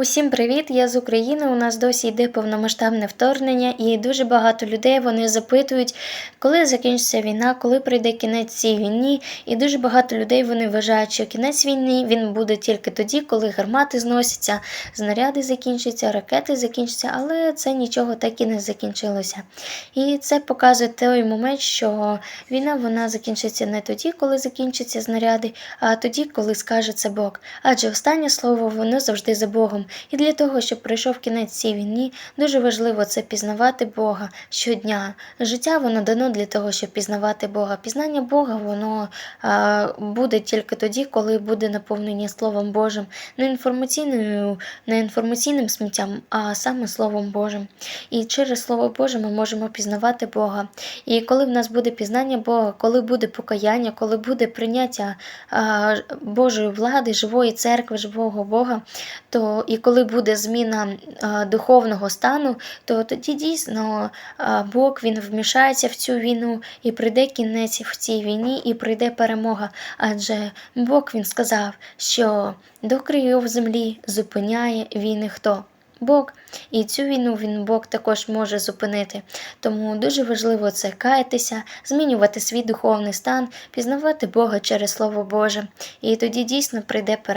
Усім привіт! Я з України. У нас досі йде повномасштабне вторгнення, і дуже багато людей вони запитують, коли закінчиться війна, коли прийде кінець цій війні. І дуже багато людей вони вважають, що кінець війни він буде тільки тоді, коли гармати зносяться, знаряди закінчаться, ракети закінчаться, але це нічого так і не закінчилося. І це показує той момент, що війна вона закінчиться не тоді, коли закінчаться знаряди, а тоді, коли скаже це Бог. Адже останнє слово воно завжди за Богом. І для того, щоб прийшов кінець цій війні, дуже важливо це пізнавати Бога щодня. Життя воно дано для того, щоб пізнавати Бога. Пізнання Бога воно а, буде тільки тоді, коли буде наповнення Словом Божим, не інформаційною, не інформаційним сміттям, а саме Словом Божим. І через Слово Боже ми можемо пізнавати Бога. І коли в нас буде пізнання Бога, коли буде покаяння, коли буде прийняття а, Божої влади, живої церкви, живого Бога, то і коли буде зміна духовного стану, то тоді дійсно Бог він вмішається в цю війну і прийде кінець в цій війні, і прийде перемога. Адже Бог він сказав, що до країв землі зупиняє війни хто? Бог. І цю війну він Бог також може зупинити. Тому дуже важливо це каятися, змінювати свій духовний стан, пізнавати Бога через Слово Боже. І тоді дійсно прийде перемога.